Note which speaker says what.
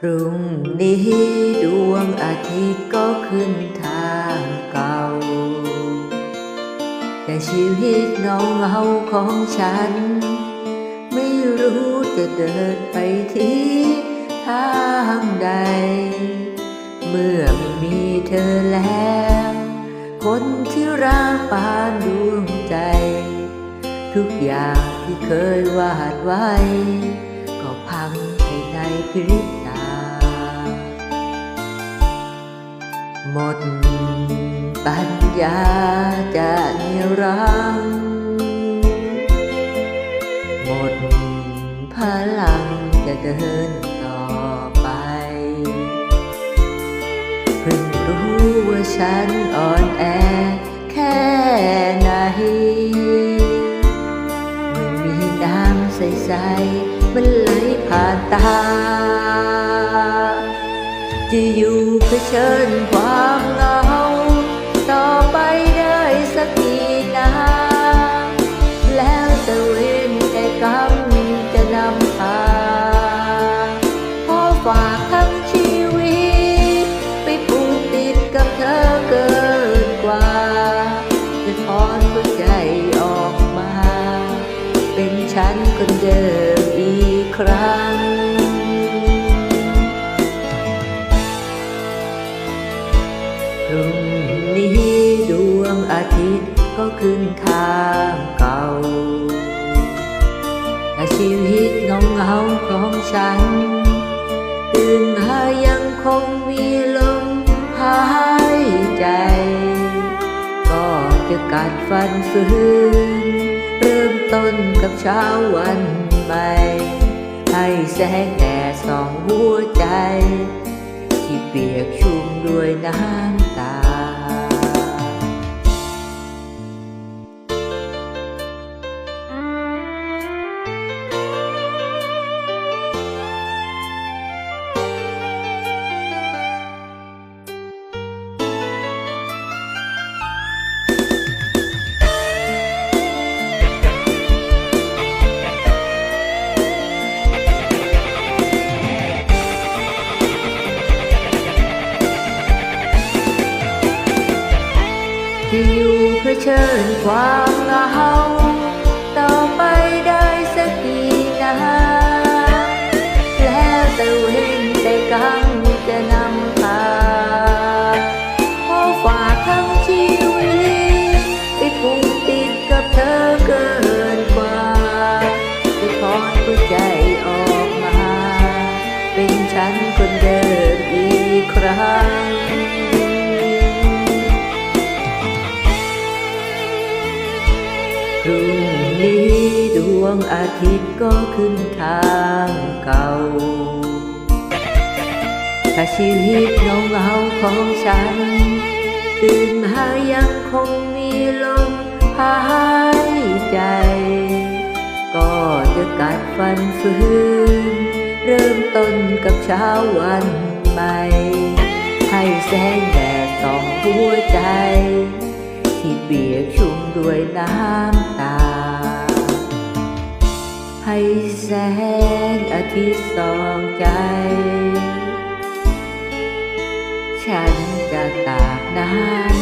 Speaker 1: พรุ่งนี้ดวงอาทิตย์ก็ขึ้นทางเก่า แต่ชีวิตเงาเงาของฉัน ไม่รู้จะเดินไปที่ทางใด เมื่อไม่มีเธอแล้ว คนที่รักปานดวงใจ ทุกอย่างที่เคยวาดไว้ ก็พังไปในพริบ หมดปัญญาจะนิรังดร์หมดพลังจะเดินต่อไปเพิ่งรู้ว่าฉันอ่อนแอแค่ไหนไม่มีน้ำใสๆมันไหลผ่านตา จะอยู่เผชิญความเหงา ต่อไปได้สักกี่นานแล้วจะเว้นแต่กรรมจะนำพาขอฝากทั้งชีวิต ไปผูกติดกับเธอเกินกว่า จะถอนหัวใจออกมา เป็นฉันคนเดิมอีกครั้ง พรุ่งนี้ดวงอาทิตย์ก็ขึ้นทางเก่าแต่ชีวิตเงาเงาของฉัน ตื่นมายังคงมีลมหายใจ ก็จะกัดฟันฝืนเริ่มต้นกับเช้าวันใหม่ให้แสงแดดส่องหัวใจ ที่เปียกชุ่มด้วยน้ำ ชิญความเหงา งอาทิตย์ก็ขึ้นทางเก่า ถ้าชีวิตเงาเงาของฉัน ตื่นมายังคงมีลมหายใจ ก็จะกัดฟันฝืนเริ่มต้นกับเช้าวันใหม่ ให้แสงแดดส่องหัวใจ ที่เปียกชุ่มด้วยน้ำตา ให้แสงอาทิตย์ส่องใจ ฉันจะตากน้ำ